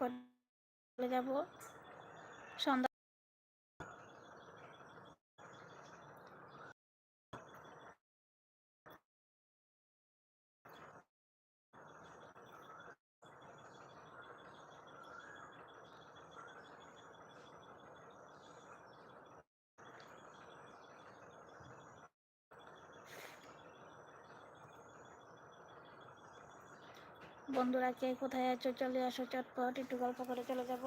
চলে যাব। সন্ধ্যা বন্ধুরা কে কোথায় আছো? চলে আসো চটপট একটু গল্প করে চলে যাব।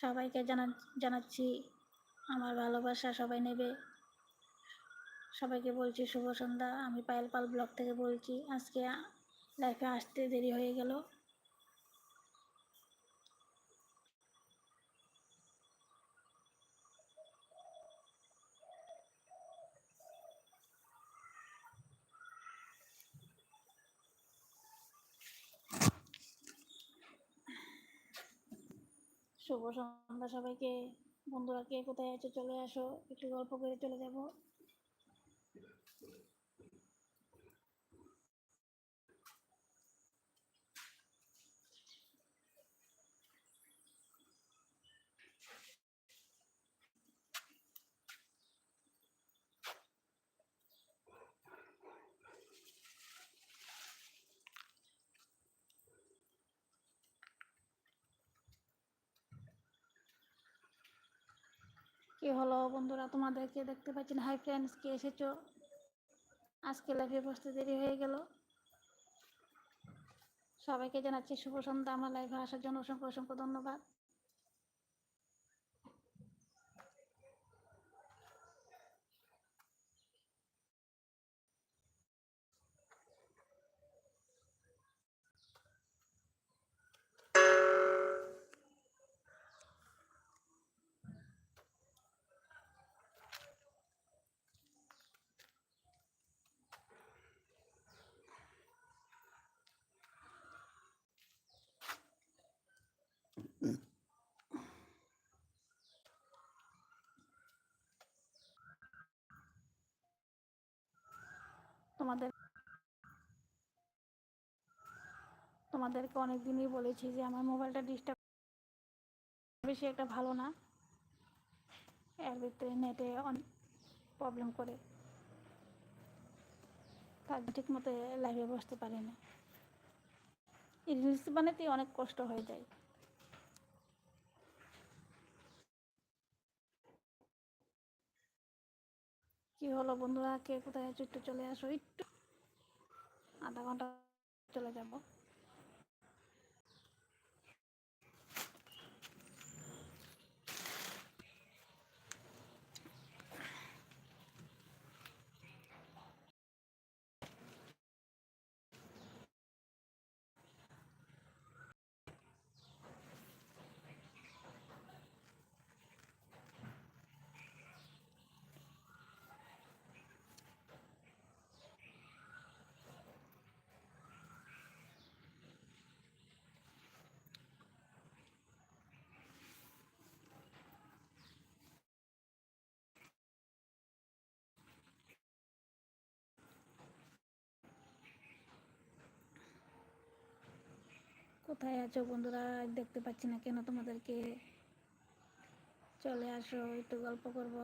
সবাইকে জানা, জানাচ্ছি। আমার ভালোবাসা সবাই নেবে। সবাইকে বলছি শুভ সন্ধ্যা। আমি পায়েল পাল ব্লগ থেকে বলছি, আজকে লাইফে আসতে দেরি হয়ে গেল। শুভ সন্ধ্যা সবাইকে। বন্ধুরা কে কোথায় আছে? চলে আসো। একটু গল্প করে চলে যাব। কি হলো বন্ধুরা? তোমাদেরকে দেখতে পাচ্ছি না। হাই ফ্রেন্ডস কে এসেছ? আজকে লাইভে বসতে দেরি হয়ে গেল। সবাইকে জানাচ্ছি শুভ সন্ধ্যা। আমার লাইভে আসার জন্য অসংখ্য অসংখ্য ধন্যবাদ। তোমাদের তোমাদেরকে বলেছি যে আমার মোবাইলটা ডিস্টার্ব বেশি একটা ভালো না। এর ভিতরে নেটে অনেক প্রবলেম করে। তার ঠিক মতো লাইভে বসতে পারি না। রিলস বানাতে অনেক কষ্ট হয়ে যায়। কি হলো বন্ধুরা? কে কোথায়? আছো একটু চলে আসো। একটু আধা ঘণ্টা চলে যাব। কোথায় আছো বন্ধুরা? দেখতে পাচ্ছি না কেন তোমাদেরকে? চলে আসো একটু গল্প করব।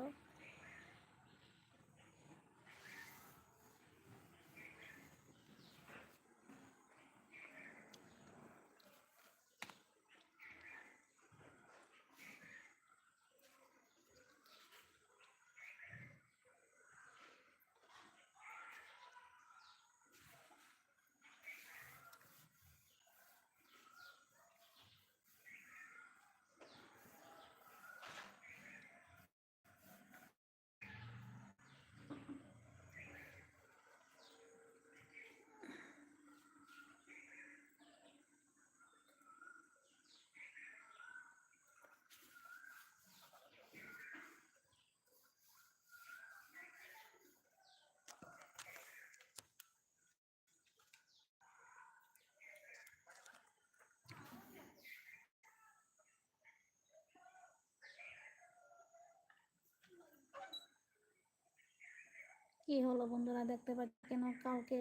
কি হলো বন্ধুরা? দেখতে পাচ্ছি কেন কাউকে?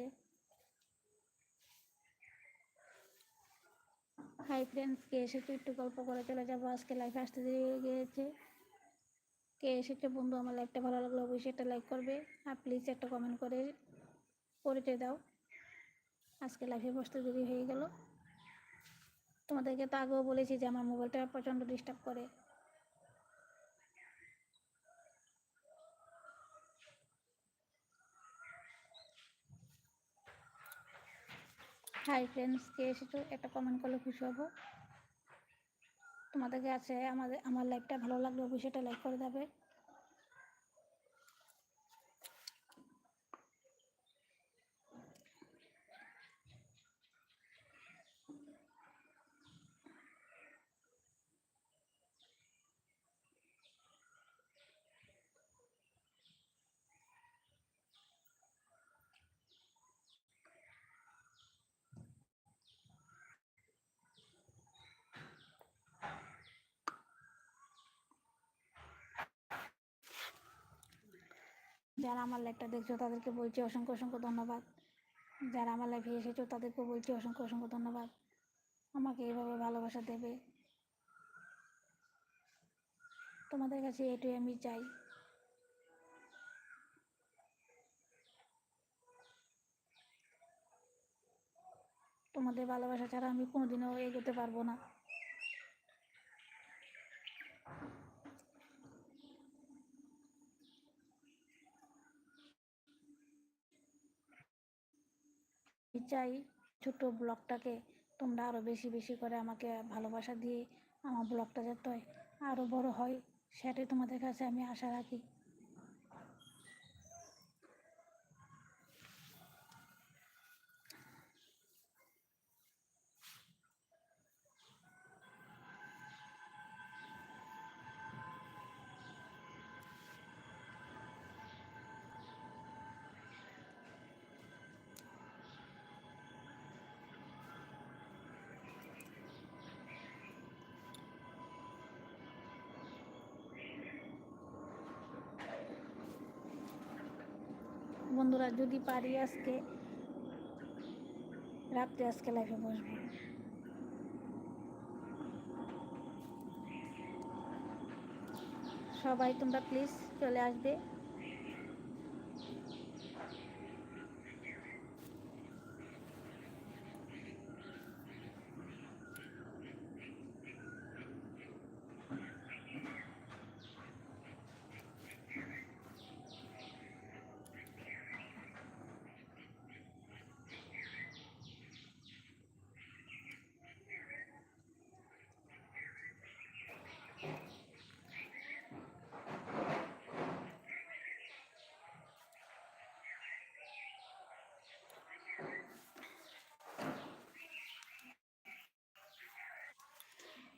হাই ফ্রেন্ডস কে এসেছে? একটু গল্প করে চলে যাব। আজকে লাইফে আসতে দেরি হয়ে গিয়েছে। কে এসেছে? বন্ধু, আমার লাইফটা ভালো লাগল, অবশ্যই একটা লাইক করবে। আর প্লিজ একটা কমেন্ট করে পরিচয় দাও। আজকে লাইফে বসতে দেরি হয়ে গেল। তোমাদেরকে তো আগেও বলেছি যে আমার মোবাইলটা প্রচণ্ড ডিস্টার্ব করে। হাই ফ্রেন্ডস কে এসেছ? একটা কমেন্ট করলে খুশি হব। তোমাদেরকে আছে, আমাদের, আমার লাইফটা ভালো লাগলে অবশ্যই একটা লাইক করে দেবে। যারা আমার লাইফটা দেখছ, তাদেরকে বলছি অসংখ্য অসংখ্য ধন্যবাদ। যারা আমার লাইফে এসেছ, তাদেরকে বলছি অসংখ্য অসংখ্য ধন্যবাদ। আমাকে এইভাবে ভালোবাসা দেবে। তোমাদের কাছে এটুই আমি চাই। তোমাদের ভালোবাসা ছাড়া আমি কোনোদিনও এগোতে পারব না আমি চাই ছোট ব্লগটাকে তোমরা আরও বেশি বেশি করে আমাকে ভালোবাসা দিয়ে আমার ব্লগটা যাতে আরও বড় হয়, সেটাই তোমাদের কাছে আমি আশা রাখি। বন্ধুরা যদি পারি আজকে রাত্রে আজকে লাইফে বসবো। সবাই তোমরা প্লিজ চলে আসবে।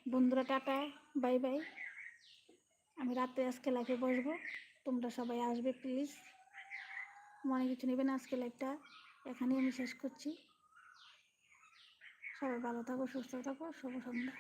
বন্ধুরা, টাটা, বাই বাই। আমি রাতে আজকে লাইফে বসবো। তোমরা সবাই আসবে প্লিজ মনে কিছু নেবে না আজকে লাইফটা এখানেই আমি শেষ করছি। সবাই ভালো থাকো, সুস্থ থাকো। শুভ সন্ধ্যা।